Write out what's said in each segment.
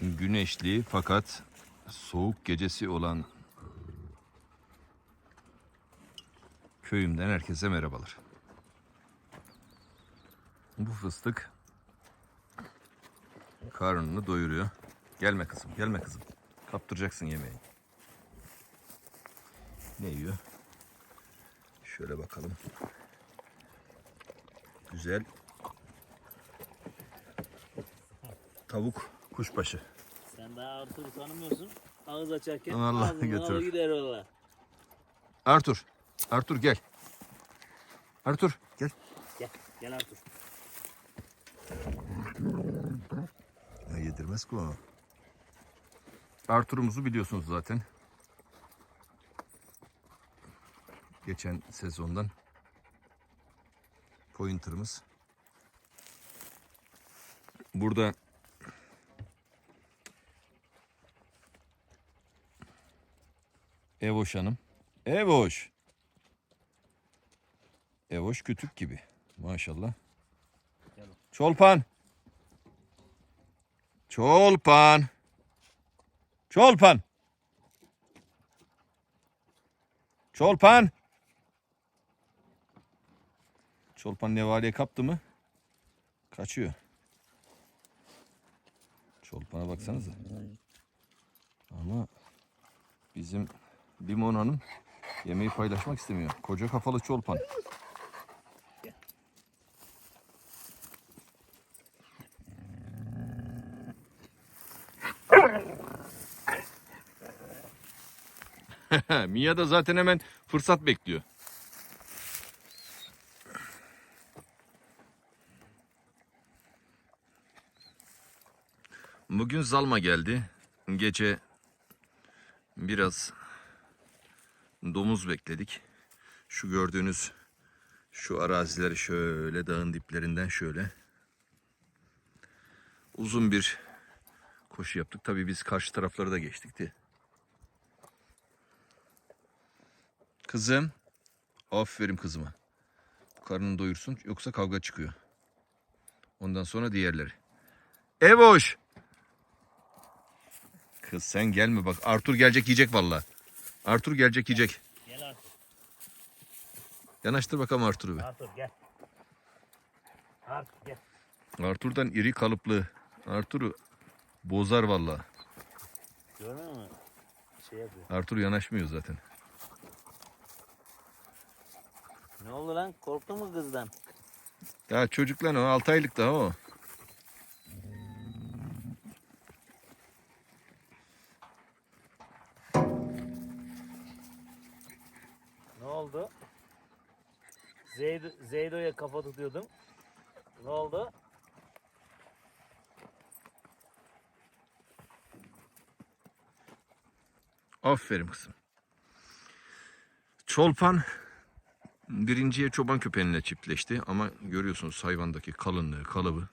güneşli fakat soğuk gecesi olan köyümden herkese merhabalar. Bu fıstık karnını doyuruyor. Gelme kızım, gelme kızım. Kaptıracaksın yemeği. Ne yiyor? Şöyle bakalım. Güzel. Tavuk kuşbaşı. Sen daha Arthur'u tanımıyorsun. Ağız açarken Allah ağzından götürür. alır gider valla. Artur. Artur gel. Artur gel. Gel, gel Arthur. Ya yedirmez ki o. Artur'umuzu biliyorsunuz zaten. Geçen sezondan pointer'ımız. Burada Evoş Hanım. Evoş. Evoş kütük gibi. Maşallah. Çolpan. Çolpan. Çolpan. Çolpan. Çolpan nevaliye kaptı mı? Kaçıyor. Çolpana baksanıza. Ama bizim Limon Hanım yemeği paylaşmak istemiyor. Koca kafalı çolpan. Mia da zaten hemen fırsat bekliyor. Bugün Zalma geldi. Gece biraz domuz bekledik. Şu gördüğünüz şu arazileri şöyle dağın diplerinden şöyle uzun bir koşu yaptık. Tabii biz karşı tarafları da geçtikti. Kızım. Aferin kızıma. Karnını doyursun yoksa kavga çıkıyor. Ondan sonra diğerleri. Evoş. Kız sen gelme bak. Artur gelecek yiyecek valla. Artur gelecek yiyecek. Gel Arthur. Yanaştır bakalım Artur'u bir. Arthur gel. Arthur gel. Artur'dan iri kalıplı. Artur'u bozar valla. Görmüyor musun? Şey yapıyor. Artur yanaşmıyor zaten. Ne oldu lan? Korktun mu kızdan? Daha çocuk lan o 6 aylık daha o. oldu? Zeydo, Zeydo'ya kafa tutuyordum. Ne oldu? Aferin kızım. Çolpan birinciye çoban köpeğiyle çiftleşti ama görüyorsunuz hayvandaki kalınlığı, kalıbı.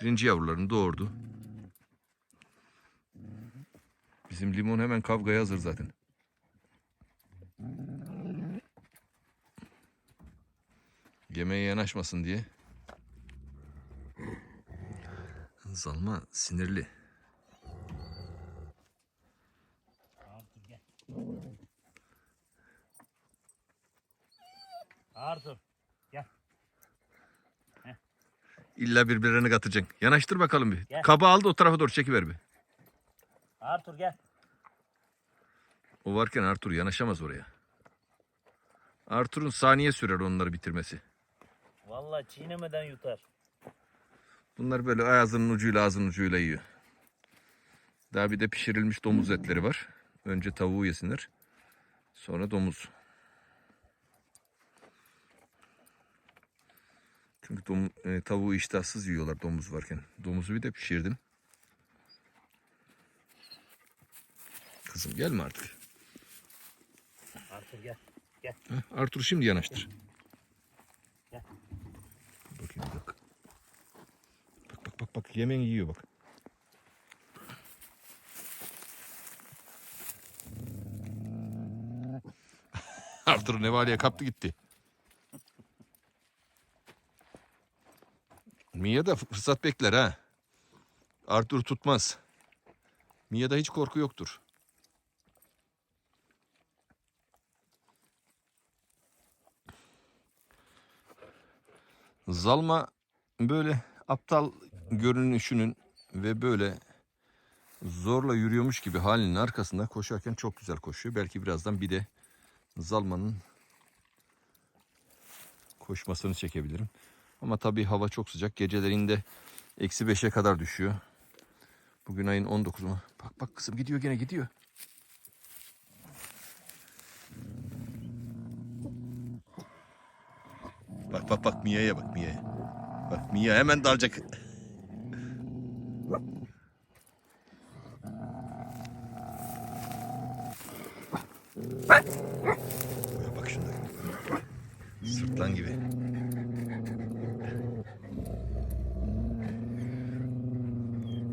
Birinci yavrularını doğurdu. Bizim limon hemen kavgaya hazır zaten. Yemeğe yanaşmasın diye. Zalma sinirli. Arthur gel. Arthur. Gel. İlla birbirlerine katacaksın. Yanaştır bakalım bir. Gel. Kabı al da o tarafa doğru çekiver bir. Arthur gel. O varken Artur yanaşamaz oraya. Artur'un saniye sürer onları bitirmesi. Vallahi çiğnemeden yutar. Bunlar böyle ağzının ucuyla ağzının ucuyla yiyor. Daha bir de pişirilmiş domuz etleri var. Önce tavuğu yesinler. Sonra domuz. Çünkü dom, e, tavuğu iştahsız yiyorlar domuz varken. Domuzu bir de pişirdim. Kızım gelme artık. Arthur gel. Gel. Heh, Artur şimdi yanaştır. Gel. Bakayım bak. Bak bak bak bak yemeğini yiyor bak. Artur nevaliye kaptı gitti. Mia da fırsat bekler ha. Arthur tutmaz. Mia'da hiç korku yoktur. Zalma böyle aptal görünüşünün ve böyle zorla yürüyormuş gibi halinin arkasında koşarken çok güzel koşuyor. Belki birazdan bir de Zalman'ın koşmasını çekebilirim. Ama tabii hava çok sıcak. Gecelerinde eksi 5'e kadar düşüyor. Bugün ayın 19'u. Bak bak kızım gidiyor gene gidiyor. Bak bak bak Mia'ya bak Mia'ya. Bak Mia hemen dalacak. Bak şuna. Sırtlan gibi.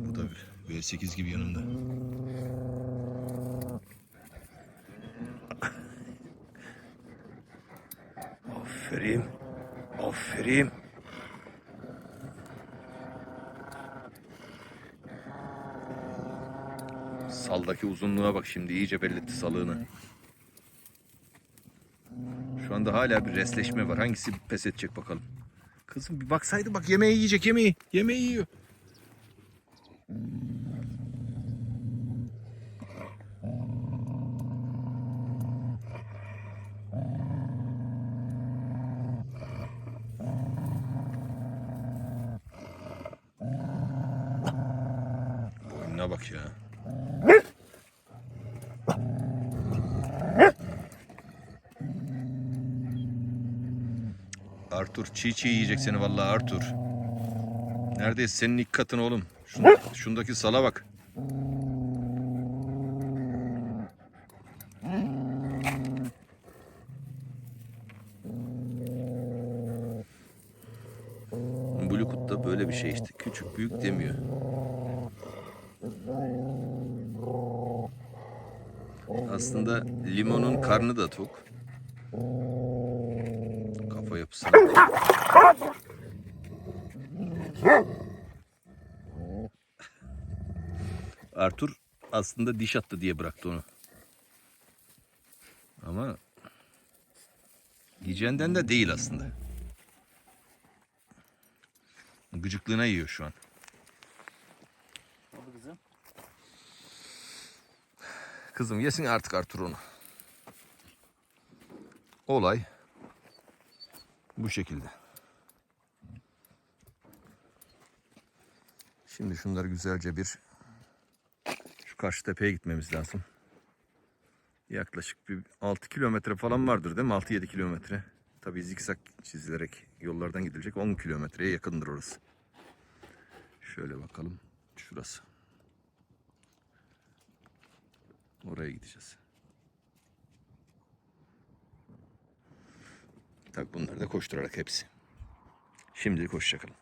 Bu da V8 gibi yanımda. Aferin. Aferin. Saldaki uzunluğa bak şimdi iyice belli etti salığını. Şu anda hala bir resleşme var. Hangisi pes edecek bakalım. Kızım bir baksaydı bak yemeği yiyecek yemeği. Yemeği yiyor. Boynuna bak ya. Artur çiğ çiğ yiyecek seni vallahi Artur. Neredeyse senin ilk katın oğlum. Şunda, şundaki sala bak. Bluekut da böyle bir şey işte. Küçük büyük demiyor. Aslında limonun karnı da tok. Kafa yapısı. Arthur aslında diş attı diye bıraktı onu. Ama yiyeceğinden de değil aslında. Gıcıklığına yiyor şu an. Oldu kızım. Kızım yesin artık Arthur onu. Olay bu şekilde. Şimdi şunları güzelce bir şu karşı tepeye gitmemiz lazım. Yaklaşık bir 6 kilometre falan vardır değil mi? 6-7 kilometre. Tabii zikzak çizilerek yollardan gidilecek. 10 kilometreye yakındır orası. Şöyle bakalım. Şurası. Oraya gideceğiz. Tabii bunları da koşturarak hepsi. Şimdilik hoşçakalın.